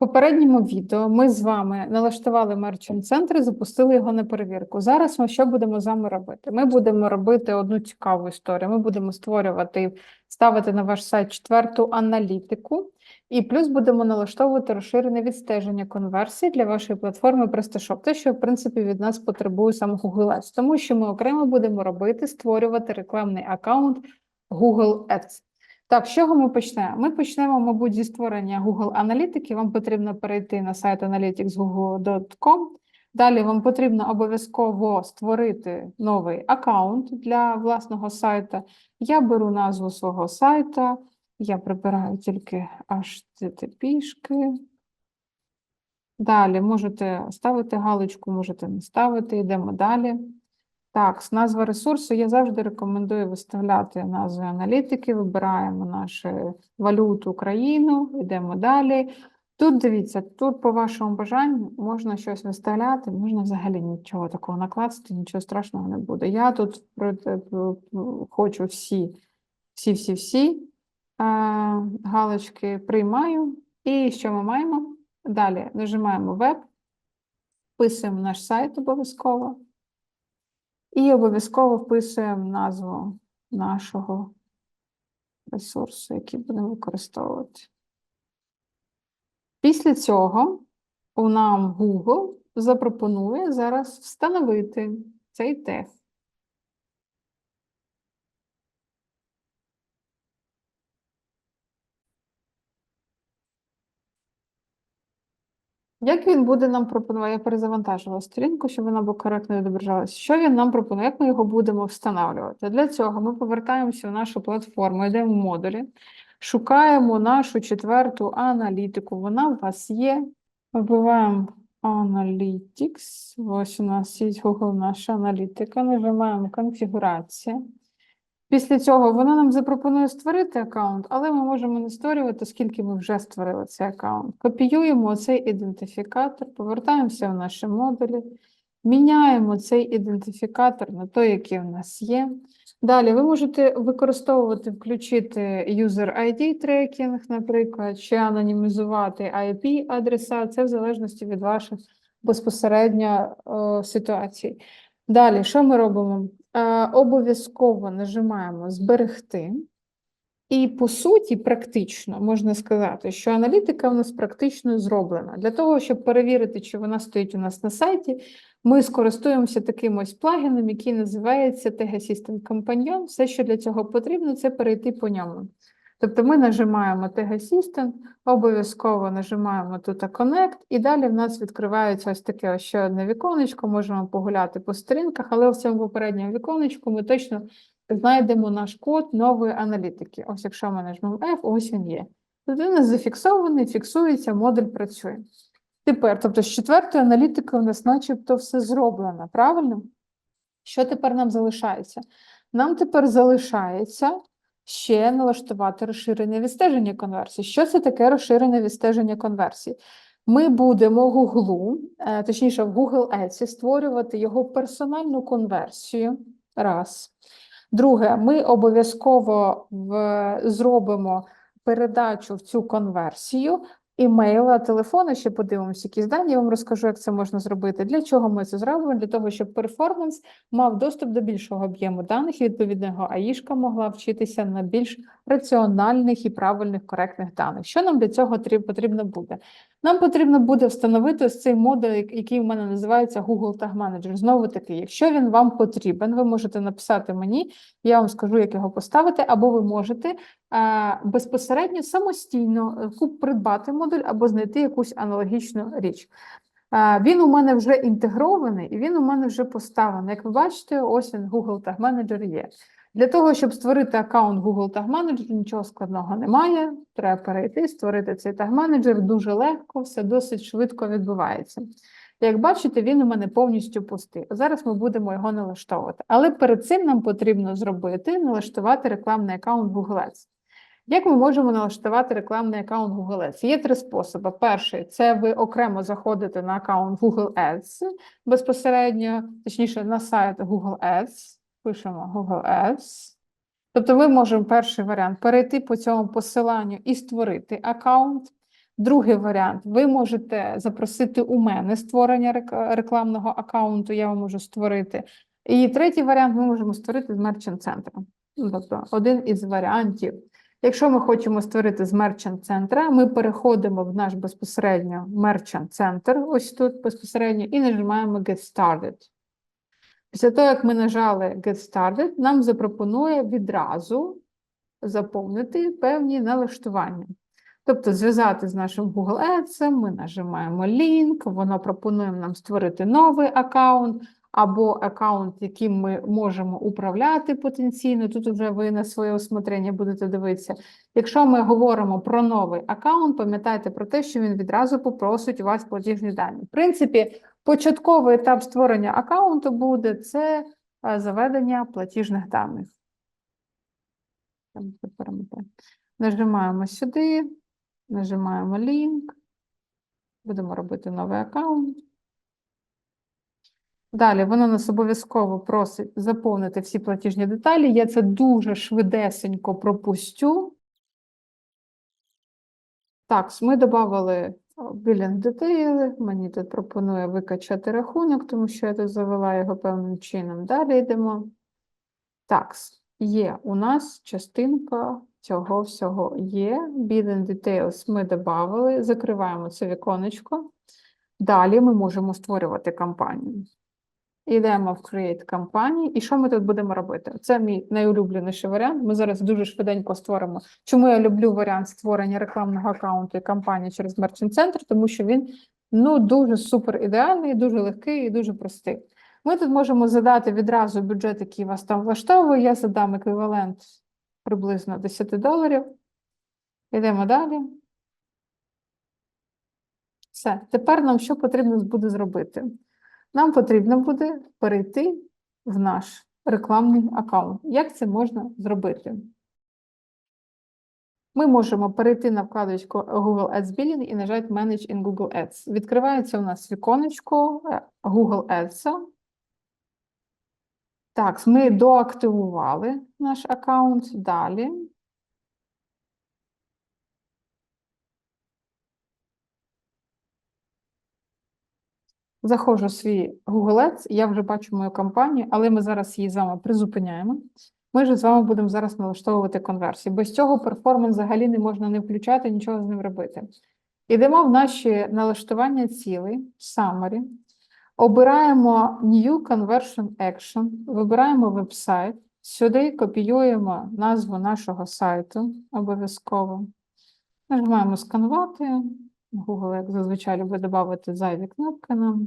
Попередньому відео ми з вами налаштували мерчант центр і запустили його на перевірку. Зараз ми що будемо з вами робити? Ми будемо робити одну цікаву історію. Ми будемо створювати, ставити на ваш сайт четверту аналітику, і плюс будемо налаштовувати розширене відстеження конверсій для вашої платформи PrestaShop. Те, що в принципі від нас потребує сам Google Ads, тому що ми окремо будемо робити, створювати рекламний аккаунт Google Ads. Так, з чого ми почнемо? Ми почнемо, мабуть, зі створення Google аналітики. Вам потрібно перейти на сайт analytics.google.com. Далі вам потрібно обов'язково створити новий аккаунт для власного сайту. Я беру назву свого сайту, я прибираю тільки HTTP-шки. Далі можете ставити галочку, можете не ставити, йдемо далі. Так, з назва ресурсу я завжди рекомендую виставляти назви аналітики, вибираємо нашу валюту країну, йдемо далі. Тут дивіться, тут по вашому бажанню можна щось виставляти, можна взагалі нічого такого накласти, нічого страшного не буде. Я тут хочу всі, всі, всі, всі е, галочки приймаю. І що ми маємо? Далі нажимаємо веб, вписуємо наш сайт обов'язково. І обов'язково вписуємо назву нашого ресурсу, який будемо використовувати. Після цього у нам Google запропонує зараз встановити цей тег. Як він буде нам пропонувати? Я перезавантажила сторінку, щоб вона була коректно відображалася. Що він нам пропонує? Як ми його будемо встановлювати? Для цього ми повертаємося в нашу платформу, йдемо в модулі, шукаємо нашу четверту аналітику. Вона у вас є. Вбиваємо Analytics. Ось у нас є Google наша аналітика. Нажимаємо конфігурація. Після цього вона нам запропонує створити аккаунт, але ми можемо не створювати, оскільки ми вже створили цей аккаунт. Копіюємо цей ідентифікатор, повертаємося в наші модулі, міняємо цей ідентифікатор на той, який в нас є. Далі ви можете використовувати, включити user ID трекінг, наприклад, чи анонімізувати IP-адреса, це в залежності від ваших безпосередньо е, ситуацій. Далі, що ми робимо? Е, обов'язково нажимаємо зберегти. І по суті, практично можна сказати, що аналітика у нас практично зроблена. Для того, щоб перевірити, чи вона стоїть у нас на сайті, ми скористуємося таким ось плагіном, який називається TG System Companion. Все, що для цього потрібно, це перейти по ньому. Тобто ми нажимаємо TG System, обов'язково нажимаємо тут Connect, і далі в нас відкривається ось таке ще одне віконечко, можемо погуляти по сторінках, але в цьому попередньому віконечку ми точно знайдемо наш код нової аналітики. Ось якщо ми нажмемо F, ось він є. Тут він у нас зафіксований, фіксується, модуль працює. Тепер, тобто, з четвертої аналітики у нас начебто все зроблено, правильно? Що тепер нам залишається? Нам тепер залишається ще налаштувати розширене відстеження конверсії. Що це таке розширене відстеження конверсії? Ми будемо Google, е, точніше, в Google Ads створювати його персональну конверсію. Раз. Друге, ми обов'язково зробимо передачу в цю конверсію імейла, телефону, ще подивимося якісь дані, я вам розкажу, як це можна зробити. Для чого ми це зробимо? Для того, щоб перформанс мав доступ до більшого об'єму даних, і відповідного АІшка могла вчитися на більш раціональних і правильних коректних даних. Що нам для цього потрібно буде? Нам потрібно буде встановити ось цей модуль, який в мене називається Google Tag Manager. Знову таки, якщо він вам потрібен, ви можете написати мені, я вам скажу, як його поставити, або ви можете е, безпосередньо самостійно е, придбати модуль або знайти якусь аналогічну річ. Е, Він у мене вже інтегрований і він у мене вже поставлений. Як ви бачите, ось він Google Tag Manager є. Для того, щоб створити аккаунт Google Tag Manager, нічого складного немає. Треба перейти, створити цей Tag Manager дуже легко, все досить швидко відбувається. Як бачите, він у мене повністю пустий. Зараз ми будемо його налаштовувати. Але перед цим нам потрібно зробити налаштувати рекламний аккаунт Google Ads. Як ми можемо налаштувати рекламний аккаунт Google Ads? Є три способи. Перший це ви окремо заходите на аккаунт Google Ads безпосередньо, точніше, на сайт Google Ads, пишемо Google Ads. Тобто, ми можемо перший варіант перейти по цьому посиланню і створити аккаунт. Другий варіант: ви можете запросити у мене створення рекламного аккаунту, я вам можу створити. І третій варіант ми можемо створити з мерчант центра. Ну, тобто один із варіантів. Якщо ми хочемо створити з мерчант центра, ми переходимо в наш безпосередньо мерчант центр, ось тут безпосередньо, і нажимаємо Get Started. Після того, як ми нажали Get Started, нам запропонує відразу заповнити певні налаштування. Тобто зв'язати з нашим Google Ads, ми нажимаємо лінк, воно пропонує нам створити новий аккаунт або аккаунт, яким ми можемо управляти потенційно. Тут вже ви на своє усмотрення будете дивитися. Якщо ми говоримо про новий аккаунт, пам'ятайте про те, що він відразу попросить у вас платіжні дані. В принципі, початковий етап створення аккаунту буде це е, заведення платіжних даних. Нажимаємо сюди, нажимаємо лінк, будемо робити новий аккаунт. Далі воно нас обов'язково просить заповнити всі платіжні деталі. Я це дуже швидесенько пропустю. Так, ми додали білінг детейли. Мені тут пропонує викачати рахунок, тому що я тут завела його певним чином. Далі йдемо. Так, є у нас частинка цього всього є. Billing Details ми додали, закриваємо це віконечко. Далі ми можемо створювати кампанію. Йдемо в Create кампанії. І що ми тут будемо робити? Це мій найулюбленіший варіант. Ми зараз дуже швиденько створимо. Чому я люблю варіант створення рекламного аккаунту і кампанії через Merchant Center? Тому що він ну, дуже супер ідеальний, дуже легкий і дуже простий. Ми тут можемо задати відразу бюджет, який вас там влаштовує. Я задам еквівалент приблизно 10 доларів. Йдемо далі. Все. Тепер нам що потрібно буде зробити? Нам потрібно буде перейти в наш рекламний аккаунт. Як це можна зробити? Ми можемо перейти на вкладочку Google Ads Billing і нажати Manage in Google Ads. Відкривається у нас віконечко е, Google Ads. Так, ми доактивували наш аккаунт. Далі. Заходжу свій Google Ads, я вже бачу мою кампанію, але ми зараз її з вами призупиняємо. Ми ж з вами будемо зараз налаштовувати конверсії. Без цього перформанс взагалі не можна не включати, нічого з ним робити. Ідемо в наші налаштування цілей, summary. Обираємо New Conversion Action, вибираємо веб-сайт, сюди копіюємо назву нашого сайту обов'язково. Нажимаємо сканувати. Google, як зазвичай, любить додати зайві кнопки нам.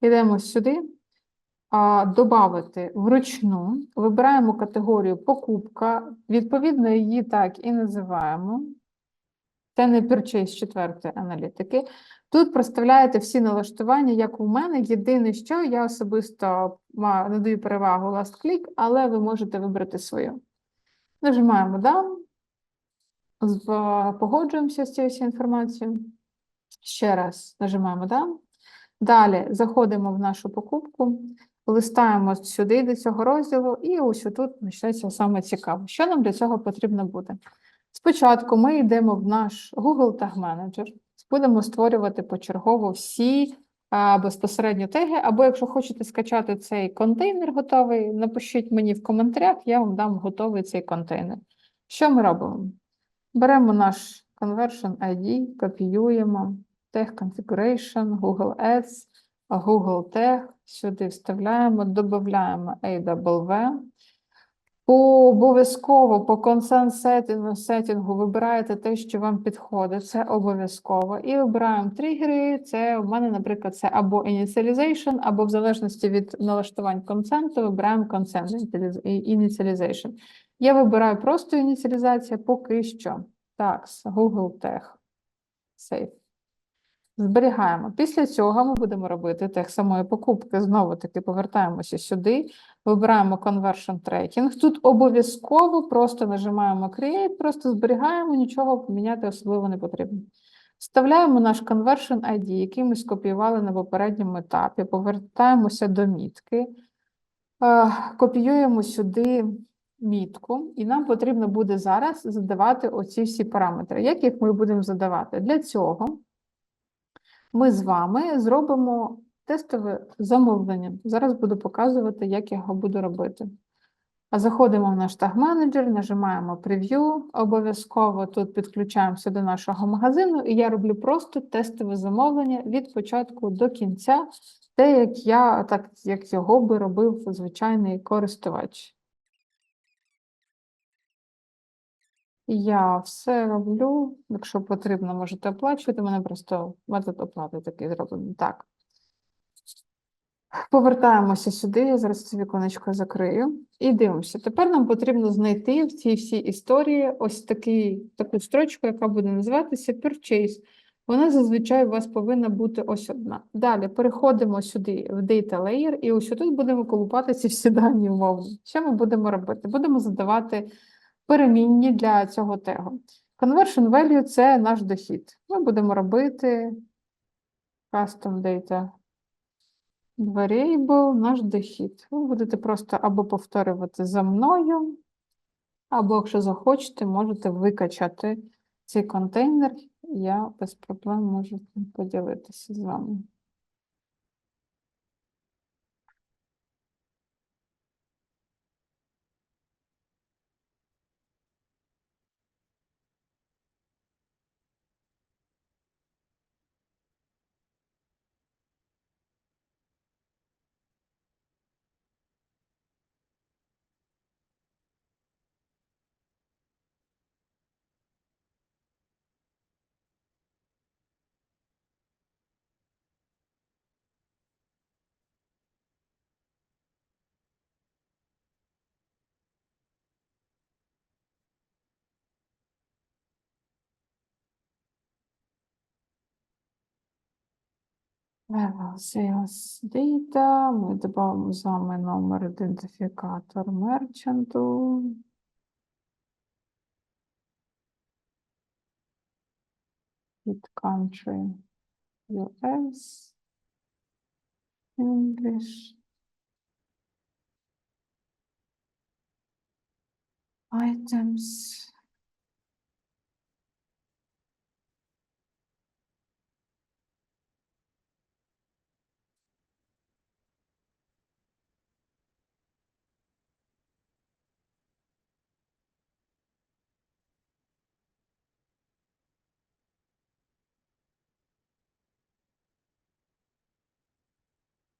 Йдемо сюди. А, Добавити вручну. Вибираємо категорію покупка. Відповідно, її так і називаємо. Це не Purchase четвертої аналітики. Тут проставляєте всі налаштування, як у мене. Єдине, що я особисто надаю перевагу Last Click, але ви можете вибрати свою. Нажимаємо Done. Погоджуємося з цією інформацією. Ще раз нажимаємо Done. Далі заходимо в нашу покупку, листаємо сюди до цього розділу, і ось тут почнеться саме цікаве. Що нам для цього потрібно буде? Спочатку ми йдемо в наш Google Tag Manager, будемо створювати почергово всі а, безпосередньо теги, або якщо хочете скачати цей контейнер готовий, напишіть мені в коментарях, я вам дам готовий цей контейнер. Що ми робимо? Беремо наш Conversion ID, копіюємо, Tag Configuration, Google Ads, Google Tag, сюди вставляємо, додаємо AWV. Обов'язково по consent сеттингу, сеттингу вибираєте те, що вам підходить, це обов'язково. І вибираємо тригери. Це у мене, наприклад, це або initialization, або в залежності від налаштувань консенту, вибираємо consent initialization. Я вибираю просто ініціалізація поки що. Так, Google Tech. Save. Зберігаємо. Після цього ми будемо робити тех самої покупки. Знову таки повертаємося сюди, вибираємо Conversion Tracking. Тут обов'язково просто нажимаємо Create, просто зберігаємо, нічого поміняти особливо не потрібно. Вставляємо наш Conversion ID, який ми скопіювали на попередньому етапі, повертаємося до мітки, е, копіюємо сюди мітку, і нам потрібно буде зараз задавати оці всі параметри. Як їх ми будемо задавати? Для цього ми з вами зробимо тестове замовлення. Зараз буду показувати, як я його буду робити. А Заходимо в наш таг-менеджер, нажимаємо прев'ю, обов'язково тут підключаємося до нашого магазину, і я роблю просто тестове замовлення від початку до кінця, те, як я, так як його би робив звичайний користувач. Я все роблю. Якщо потрібно, можете оплачувати. У мене просто метод оплати такий зроблений. Так. Повертаємося сюди, я зараз це віконечко закрию. І дивимося. Тепер нам потрібно знайти в цій всій історії ось такий, таку строчку, яка буде називатися Purchase. Вона зазвичай у вас повинна бути ось одна. Далі переходимо сюди в Data Layer, і ось тут будемо колупати ці всі дані умовно. Що ми будемо робити? Будемо задавати перемінні для цього тегу. Conversion value – це наш дохід. Ми будемо робити custom data variable, наш дохід. Ви будете просто або повторювати за мною, або, якщо захочете, можете викачати цей контейнер. Я без проблем можу поділитися з вами. Sales Data. Ми додамо з вами номер ідентифікатор мерчанту. Від country US. English. Items.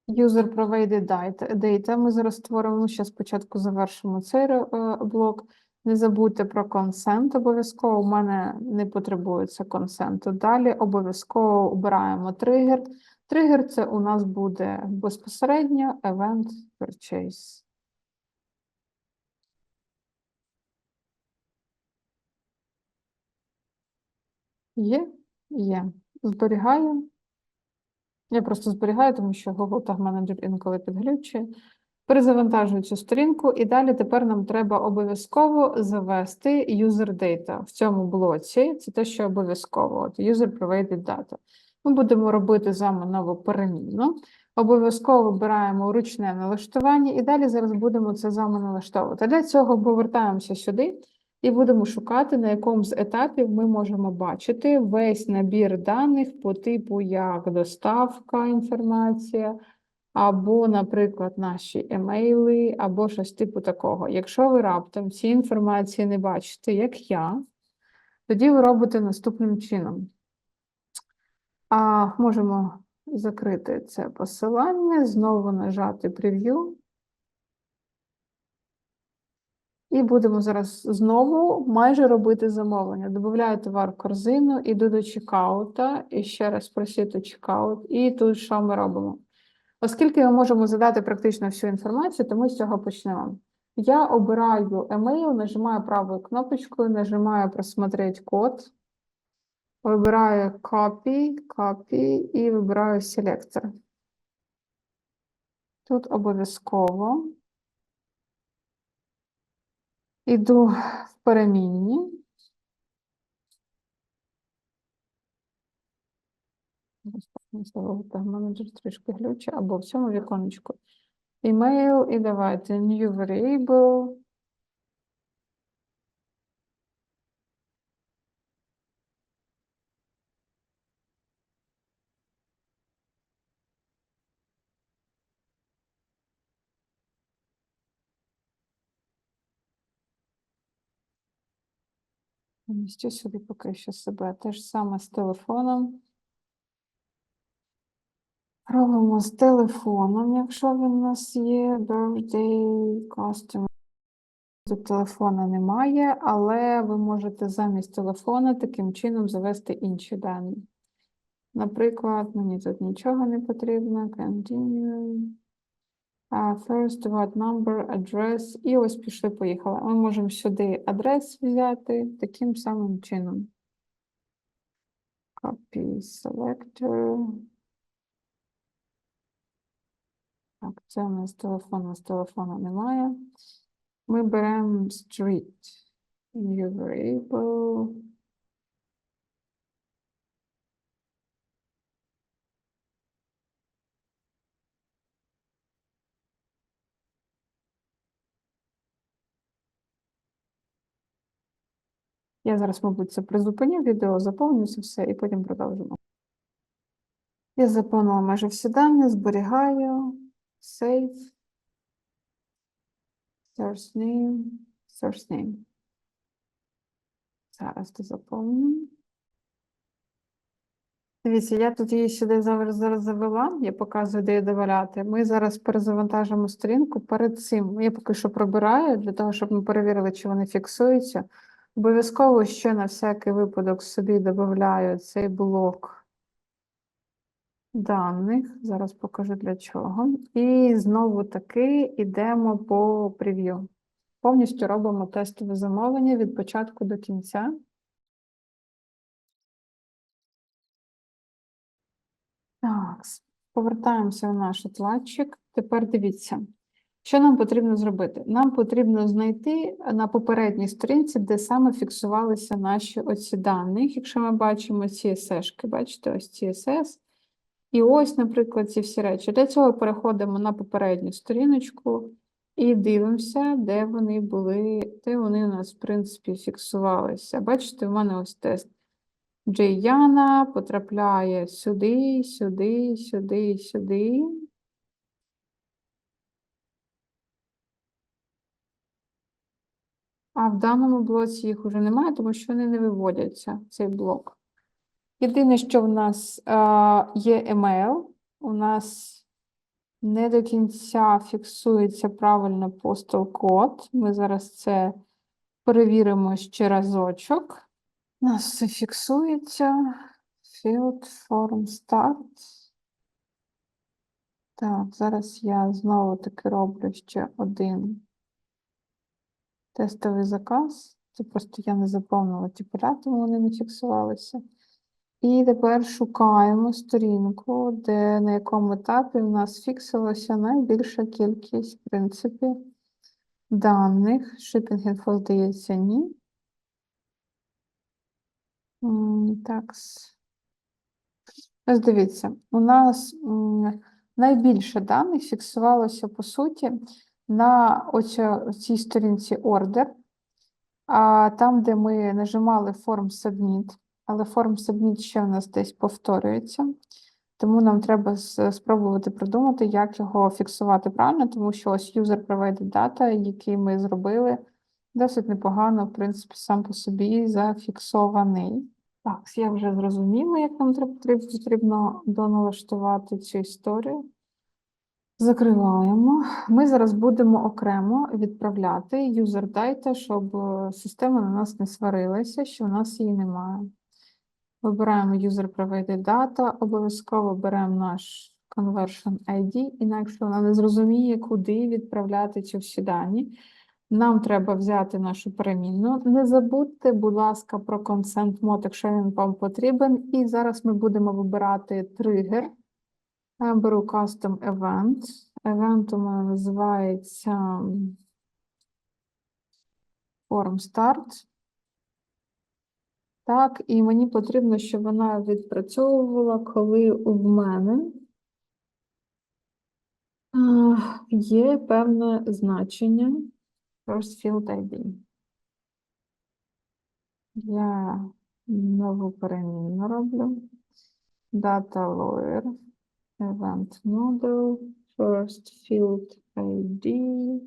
User provided data. Ми зараз створимо, ще спочатку завершимо цей е, блок. Не забудьте про consent обов'язково. У мене не потребується консенту. Далі обов'язково обираємо тригер. Тригер це у нас буде безпосередньо event purchase. Є? Є. Зберігаю. Я просто зберігаю, тому що Google Tag Manager інколи підглючує. Перезавантажую цю сторінку, і далі тепер нам треба обов'язково завести user data в цьому блоці. Це те, що обов'язково. От User Provided Data. Ми будемо робити з вами нову перемінну. Обов'язково вибираємо ручне налаштування, і далі зараз будемо це з вами налаштовувати. Для цього повертаємося сюди і будемо шукати, на якому з етапів ми можемо бачити весь набір даних по типу як доставка інформація, або, наприклад, наші емейли, або щось типу такого. Якщо ви раптом ці інформації не бачите, як я, тоді ви робите наступним чином. А можемо закрити це посилання, знову нажати прев'ю. І будемо зараз знову майже робити замовлення. Додаю товар в корзину, іду до чекаута, і ще раз просити чекаут. І тут що ми робимо? Оскільки ми можемо задати практично всю інформацію, то ми з цього почнемо. Я обираю емейл, нажимаю правою кнопочкою, нажимаю просмотреть код, вибираю copy, copy і вибираю селектор. Тут обов'язково іду в перемінні. Менеджер трішки глюче, або в цьому віконечку. Email і давайте new variable. Помістю сюди поки що себе. Те ж саме з телефоном. Робимо з телефоном, якщо він у нас є. Birthday customer. Тут телефона немає, але ви можете замість телефона таким чином завести інші дані. Наприклад, мені тут нічого не потрібно. Continue. First what number, address. І ось пішли, поїхали. Ми можемо сюди адрес взяти таким самим чином. Copy selector. Так, це у нас телефон, у нас телефона немає. Ми беремо street. New variable. Я зараз, мабуть, це призупиню відео, заповню це все і потім продовжимо. Я заповнила майже всі дані, зберігаю, save, source name, source name. Зараз ти заповню. Дивіться, я тут її сюди зараз, зараз завела, я показую, де її додавати. Ми зараз перезавантажимо сторінку перед цим. Я поки що пробираю для того, щоб ми перевірили, чи вони фіксуються. Обов'язково ще на всякий випадок собі додаю цей блок даних. Зараз покажу для чого. І знову таки йдемо по прев'ю. Повністю робимо тестове замовлення від початку до кінця. Так, повертаємося в наш отладчик. Тепер дивіться, що нам потрібно зробити? Нам потрібно знайти на попередній сторінці, де саме фіксувалися наші оці дані. Якщо ми бачимо CSS-шки, бачите, ось CSS. І ось, наприклад, ці всі речі. Для цього переходимо на попередню сторіночку і дивимося, де вони були, де вони у нас, в принципі, фіксувалися. Бачите, у мене ось тест. Джейяна потрапляє сюди, сюди, сюди, сюди. А в даному блоці їх уже немає, тому що вони не виводяться, цей блок. Єдине, що в нас є email, у нас не до кінця фіксується правильно postal код. Ми зараз це перевіримо ще разочок. У нас все фіксується. Field form start. Так, зараз я знову таки роблю ще один тестовий заказ. Це просто я не заповнила ті поля, тому вони не фіксувалися. І тепер шукаємо сторінку, де на якому етапі в нас фіксилася найбільша кількість, в принципі, даних. Shipping info, здається, ні. Так. Ось дивіться, у нас найбільше даних фіксувалося, по суті, на цій сторінці Order, а там, де ми нажимали Form Submit, але Form Submit ще в нас десь повторюється. Тому нам треба спробувати придумати, як його фіксувати правильно, тому що ось User Provided Data, який ми зробили, досить непогано, в принципі, сам по собі зафіксований. Так, я вже зрозуміла, як нам потрібно, доналаштувати цю історію. Закриваємо. Ми зараз будемо окремо відправляти user data, щоб е, система на нас не сварилася, що у нас її немає. Вибираємо user provided data, обов'язково беремо наш conversion ID, інакше вона не зрозуміє, куди відправляти ці всі дані. Нам треба взяти нашу перемінну. Не забудьте, будь ласка, про consent mode, якщо він вам потрібен. І зараз ми будемо вибирати тригер. Я беру custom event. Event у мене називається form start. Так, і мені потрібно, щоб вона відпрацьовувала, коли в мене є певне значення first field ID. Я нову перемінну роблю. Data lawyer, event model, first field ID,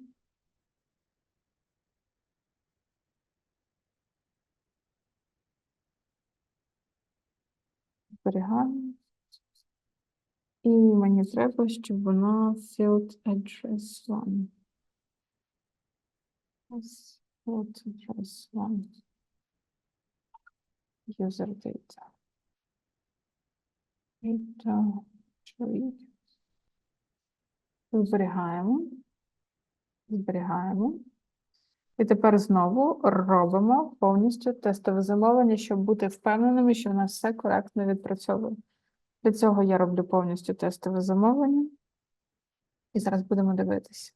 зберігаємо. І мені треба, щоб вона field address 1. Ось field address 1. User data. Data. Tree. Зберігаємо. Зберігаємо. І тепер знову робимо повністю тестове замовлення, щоб бути впевненими, що в нас все коректно відпрацьовує. Для цього я роблю повністю тестове замовлення. І зараз будемо дивитися.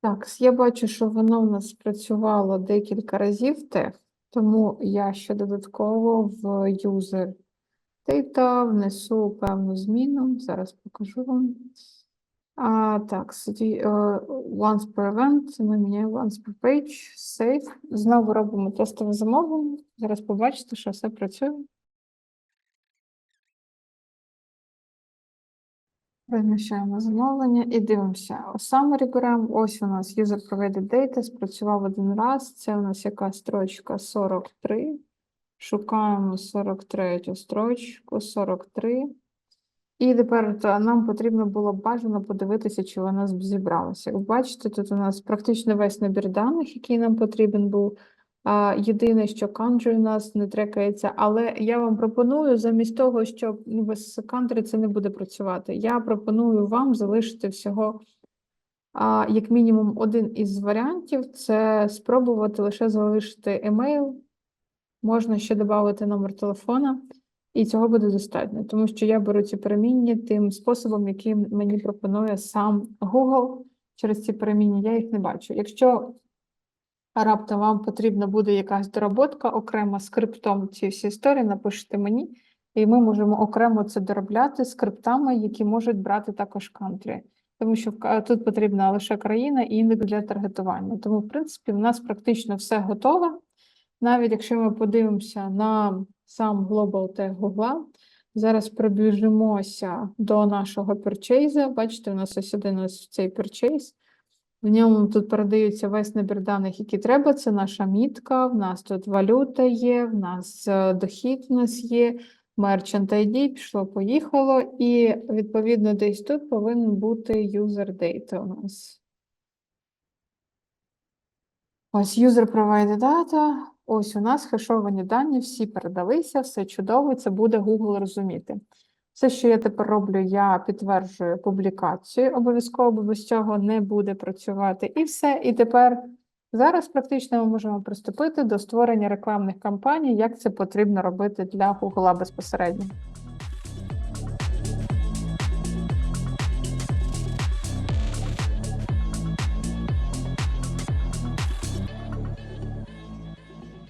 Так, я бачу, що воно в нас спрацювало декілька разів тех, тому я ще додатково в user data внесу певну зміну. Зараз покажу вам. А, так, е, once per event, ми міняємо once per page, save. Знову робимо тестове замовлення. Зараз побачите, що все працює. Розміщаємо замовлення і дивимося. Summary беремо. Ось у нас user provided data, спрацював один раз. Це у нас яка строчка 43. Шукаємо 43 строчку, 43. І тепер нам потрібно було бажано подивитися, чи вона зібралася. Як бачите, тут у нас практично весь набір даних, який нам потрібен був. Єдине, що country у нас не трекається, але я вам пропоную, замість того, щоб ну, без country це не буде працювати. Я пропоную вам залишити всього, як мінімум, один із варіантів це спробувати лише залишити емейл. Можна ще додати номер телефона, і цього буде достатньо, тому що я беру ці перемінні тим способом, яким мені пропонує сам Google. Через ці перемінні я їх не бачу. Якщо раптом вам потрібна буде якась доработка окремо скриптом ці всі історії, напишіть мені, і ми можемо окремо це доробляти скриптами, які можуть брати також country. Тому що тут потрібна лише країна і індекс для таргетування. Тому, в принципі, в нас практично все готове. Навіть якщо ми подивимося на сам Global Tag Google, зараз пробіжимося до нашого перчейза. Бачите, у нас ось один ось цей перчейз. В ньому тут передаються весь набір даних, які треба. Це наша мітка, в нас тут валюта є, в нас е, дохід в нас є, Merchant ID, пішло, поїхало, і відповідно десь тут повинен бути user data у нас. Ось user provided data. Ось у нас хешовані дані, всі передалися, все чудово, це буде Google розуміти. Все, що я тепер роблю, я підтверджую публікацію, обов'язково, бо без цього не буде працювати. І все. І тепер зараз практично ми можемо приступити до створення рекламних кампаній, як це потрібно робити для Google безпосередньо.